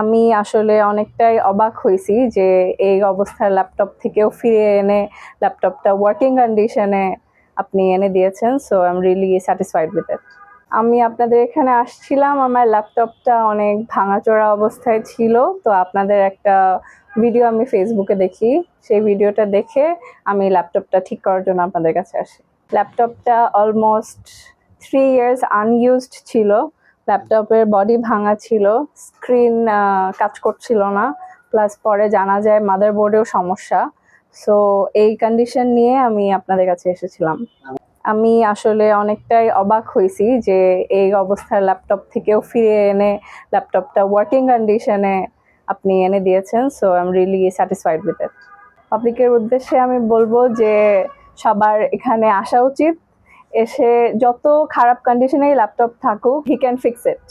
আমি আসলে অনেকটাই অবাক হয়েছি যে এই অবস্থার ল্যাপটপ থেকেও ফিরে এনে ল্যাপটপটা ওয়ার্কিং কন্ডিশনে আপনি এনে দিয়েছেন so I am really satisfied with it আমি আপনাদের এখানে আসছিলাম, আমার ল্যাপটপটা অনেক ভাঙাচোরা অবস্থায় ছিল, তো আপনাদের একটা ভিডিও আমি ফেসবুকে দেখি, সেই ভিডিওটা দেখে আমি ল্যাপটপটা ঠিক করার জন্য আপনাদের কাছে আসি। ল্যাপটপটা অলমোস্ট থ্রি ইয়ার্স আনইউজড ছিল ল্যাপটপের বডি ভাঙা ছিল, স্ক্রিন কাজ করছিল না, প্লাস পরে জানা যায় মাদারবোর্ডেও সমস্যা। সো এই কন্ডিশন নিয়ে আমি আপনাদের কাছে এসেছিলাম। আমি আসলে অনেকটাই অবাক হয়েছি যে এই অবস্থার ল্যাপটপ থেকেও ফিরে এনে ল্যাপটপটা ওয়ার্কিং কন্ডিশনে আপনি এনে দিয়েছেন so I am really satisfied with it পাবলিকের উদ্দেশ্যে আমি বলব যে সবার এখানে আসা উচিত। এসে যত খারাপ কন্ডিশনেই ল্যাপটপ থাকুক হি ক্যান ফিক্স ইট